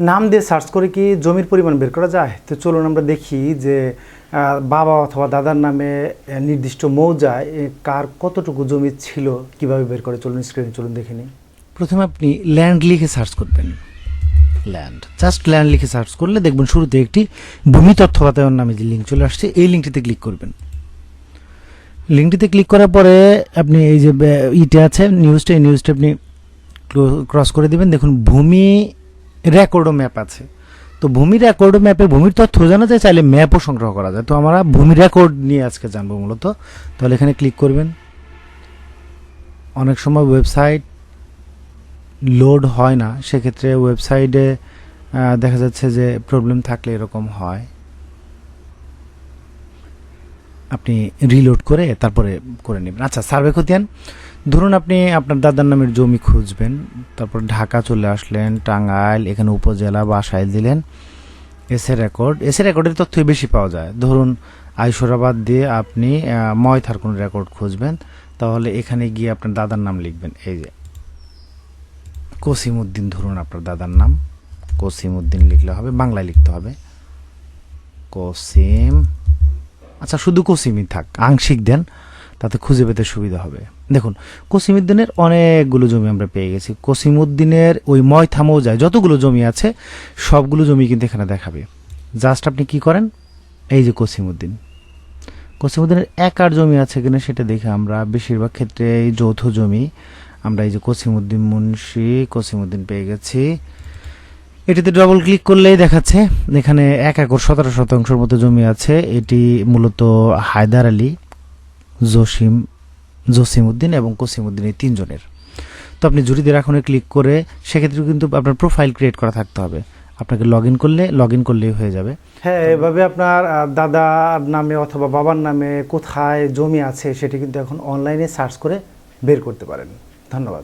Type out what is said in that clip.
নাম দিয়ে সার্চ করে কি জমির পরিমাণ বের করা যায়? তো চলুন আমরা দেখি যে বাবা অথবা দাদার নামে নির্দিষ্ট মৌজায় কার কতটুকু জমি ছিল, কীভাবে বের করে? চলুন স্ক্রিনে চলুন দেখে নিই। প্রথমে আপনি ল্যান্ড লিখে সার্চ করবেন। ল্যান্ড জাস্ট ল্যান্ড লিখে সার্চ করলে দেখবেন শুরুতে একটি ভূমি তথ্য বাতায়ন নামে যে লিঙ্ক চলে আসছে, এই লিঙ্কটিতে ক্লিক করবেন। লিঙ্কটিতে ক্লিক করার পরে আপনি এই যে ইটা আছে নিউজটা এই নিউজটা আপনি ক্রস করে দিবেন। দেখুন, ভূমি রেকর্ডও ম্যাপ আছে। তো ভূমি রেকর্ড ম্যাপে ভূমির তথ্য জানা যায়, চাইলে ম্যাপও সংগ্রহ করা যায়। তো আমরা ভূমি রেকর্ড নিয়ে আজকে জানব মূলত। তাহলে এখানে ক্লিক করবেন। অনেক সময় ওয়েবসাইট লোড হয় না, সেক্ষেত্রে ওয়েবসাইটে দেখা যাচ্ছে যে প্রবলেম থাকলে এরকম হয়। আপনি রিলোড করে তারপরে করে নেবেন। আচ্ছা সার্ভে খতিয়ান। ধরুন আপনি আপনার দাদার নামের জমি খুঁজবেন, তারপর ঢাকা চলে আসলেন, টাঙ্গাইল, এখানে উপজেলা, বাসায় দিলেন এসে রেকর্ড। এসে রেকর্ডের তথ্যই বেশি পাওয়া যায়। ধরুন আইসোরাবাদ দিয়ে আপনি ময়থার কোনো রেকর্ড খুঁজবেন, তাহলে এখানে গিয়ে আপনার দাদার নাম লিখবেন। এই যে। কসিমউদ্দিন ধরুন আপনার দাদার নাম। কসিমউদ্দিন লিখলে হবে, বাংলায় লিখতে হবে। কসিম। আচ্ছা শুধু কসিমই থাক, আংশিক দেন। তাতে খুঁজে পেতে সুবিধা হবে। দেখুন, কসিমউদ্দিনের অনেকগুলো জমি আমরা পেয়ে গেছি। কসিমউদ্দিনের ওই ময়থা যায়, যতগুলো জমি আছে, সবগুলো জমি কিন্তু এখানে দেখাবে। জাস্ট আপনি কি করেন? এই যে কসিমউদ্দিন। কসিমউদ্দিনের একার জমি আছে কিনা সেটা দেখে আমরা বেশিরভাগ ক্ষেত্রে এই যৌথ জমি আমরা এই যে কসিমউদ্দিন মুন্সি, কসিমউদ্দিন পেয়ে গেছি। এটিতে ডবল ক্লিক করলেই দেখাচ্ছে, এখানে এক একর সতেরো শতাংশের মতো জমি আছে। এটি মূলত হায়দার আলী। জসিম জসিম উদ্দিন এবং কসিম উদ্দিন এই তিনজনের। তো আপনি জুরিদের রাখনে ক্লিক করে, সেক্ষেত্রে কিন্তু আপনার প্রোফাইল ক্রিয়েট করা থাকতে হবে। আপনাকে লগ ইন করলে লগ ইন করলেই হয়ে যাবে। হ্যাঁ এভাবে আপনার দাদার নামে অথবা বাবার নামে কোথায় জমি আছে সেটি কিন্তু এখন অনলাইনে সার্চ করে বের করতে পারেন। ধন্যবাদ।